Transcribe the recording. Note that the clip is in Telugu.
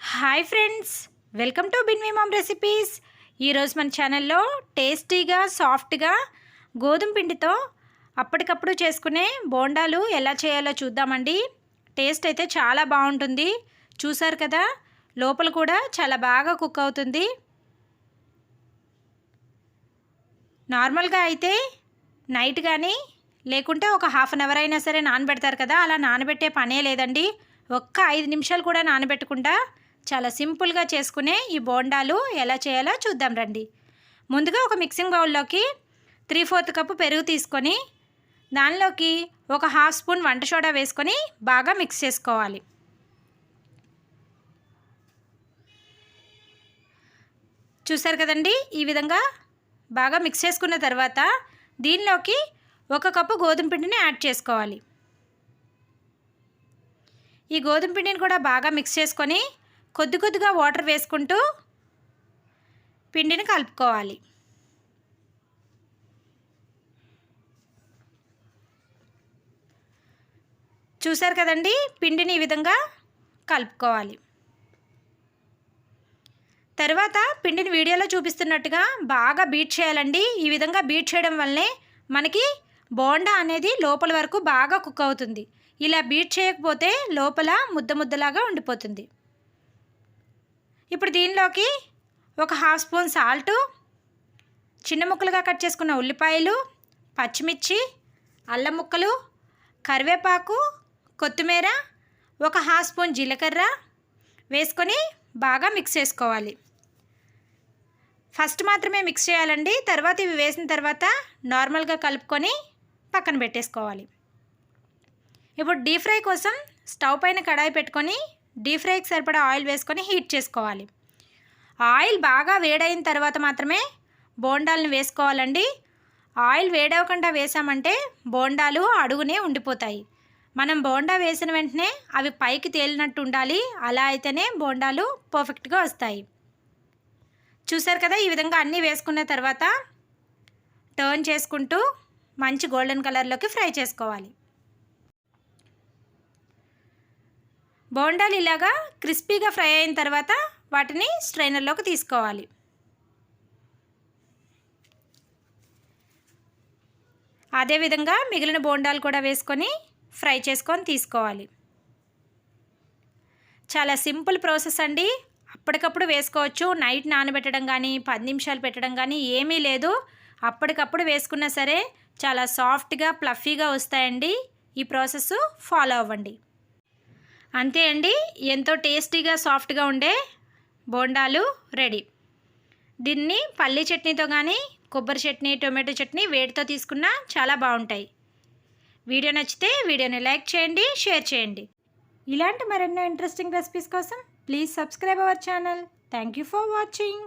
Hi friends welcome to Binvi mom recipes. ఈరోజు మన ఛానల్లో టేస్టీగా సాఫ్ట్గా గోధుమ పిండితో అప్పటికప్పుడు చేసుకునే బోండాలు ఎలా చేయాలో చూద్దామండి. టేస్ట్ అయితే చాలా బాగుంటుంది. చూసారు కదా లోపల కూడా చాలా బాగా కుక్ అవుతుంది. నార్మల్గా అయితే నైట్ కానీ లేకుంటే ఒక హాఫ్ అన్ అవర్ అయినా సరే నానబెడతారు కదా అలా నానబెట్టే పనే లేదండి. ఒక్క ఐదు నిమిషాలు కూడా నానబెట్టకుండా చాలా సింపుల్గా చేసుకునే ఈ బోండాలు ఎలా చేయాలో చూద్దాం రండి. ముందుగా ఒక మిక్సింగ్ బౌల్లోకి త్రీ ఫోర్త్ కప్పు పెరుగు తీసుకొని దానిలోకి ఒక హాఫ్ స్పూన్ వంట సోడా వేసుకొని బాగా మిక్స్ చేసుకోవాలి. చూసారు కదండి? ఈ విధంగా బాగా మిక్స్ చేసుకున్న తర్వాత దీనిలోకి ఒక కప్పు గోధుమ పిండిని యాడ్ చేసుకోవాలి. ఈ గోధుమ పిండిని కూడా బాగా మిక్స్ చేసుకొని కొద్ది కొద్దిగా వాటర్ వేసుకుంటూ పిండిని కలుపుకోవాలి. చూసారు కదండి? పిండిని ఈ విధంగా కలుపుకోవాలి. తర్వాత పిండిని వీడియోలో చూపిస్తున్నట్టుగా బాగా బీట్ చేయాలండి. ఈ విధంగా బీట్ చేయడం వల్లనే మనకి బోండా అనేది లోపల వరకు బాగా కుక్ అవుతుంది. ఇలా బీట్ చేయకపోతే లోపల ముద్ద ముద్దలాగా ఉండిపోతుంది. ఇప్పుడు దీనిలోకి ఒక హాఫ్ స్పూన్ సాల్టు చిన్న ముక్కలుగా కట్ చేసుకున్న ఉల్లిపాయలు పచ్చిమిర్చి అల్లం ముక్కలు కరివేపాకు కొత్తిమీర ఒక హాఫ్ స్పూన్ జీలకర్ర వేసుకొని బాగా మిక్స్ చేసుకోవాలి. ఫస్ట్ మాత్రమే మిక్స్ చేయాలండి. తర్వాత ఇవి వేసిన తర్వాత నార్మల్గా కలుపుకొని పక్కన పెట్టేసుకోవాలి. ఇప్పుడు డీప్ ఫ్రై కోసం స్టవ్ పైన కడాయి పెట్టుకొని డీప్ ఫ్రైకి సరిపడా ఆయిల్ వేసుకొని హీట్ చేసుకోవాలి. ఆయిల్ బాగా వేడైన తర్వాత మాత్రమే బోండాలను వేసుకోవాలండి. ఆయిల్ వేడవకుండా వేసామంటే బోండాలు అడుగునే ఉండిపోతాయి. మనం బోండా వేసిన వెంటనే అవి పైకి తేలినట్టు ఉండాలి. అలా అయితేనే బోండాలు పర్ఫెక్ట్గా వస్తాయి. చూసారు కదా ఈ విధంగా అన్నీ వేసుకున్న తర్వాత టర్న్ చేసుకుంటూ మంచి గోల్డెన్ కలర్లోకి ఫ్రై చేసుకోవాలి. బోండాలు ఇలాగా క్రిస్పీగా ఫ్రై అయిన తర్వాత వాటిని స్ట్రైనర్లోకి తీసుకోవాలి. అదేవిధంగా మిగిలిన బోండాలు కూడా వేసుకొని ఫ్రై చేసుకొని తీసుకోవాలి. చాలా సింపుల్ ప్రాసెస్ అండి. అప్పటికప్పుడు వేసుకోవచ్చు. నైట్ నానబెట్టడం కానీ పది నిమిషాలు పెట్టడం కానీ ఏమీ లేదు. అప్పటికప్పుడు వేసుకున్నా సరే చాలా సాఫ్ట్గా ప్లఫీగా వస్తాయండి. ఈ ప్రాసెస్ ఫాలో అవ్వండి. అంతే అండి. ఎంతో టేస్టీగా సాఫ్ట్గా ఉండే బోండాలు రెడీ. దీన్ని పల్లీ చట్నీతో కానీ కొబ్బరి చట్నీ టొమాటో చట్నీ వేడితో తీసుకున్నా చాలా బాగుంటాయి. వీడియో నచ్చితే వీడియోని లైక్ చేయండి షేర్ చేయండి. ఇలాంటి మరెన్నో ఇంట్రెస్టింగ్ రెసిపీస్ కోసం please subscribe our channel. Thank you for watching.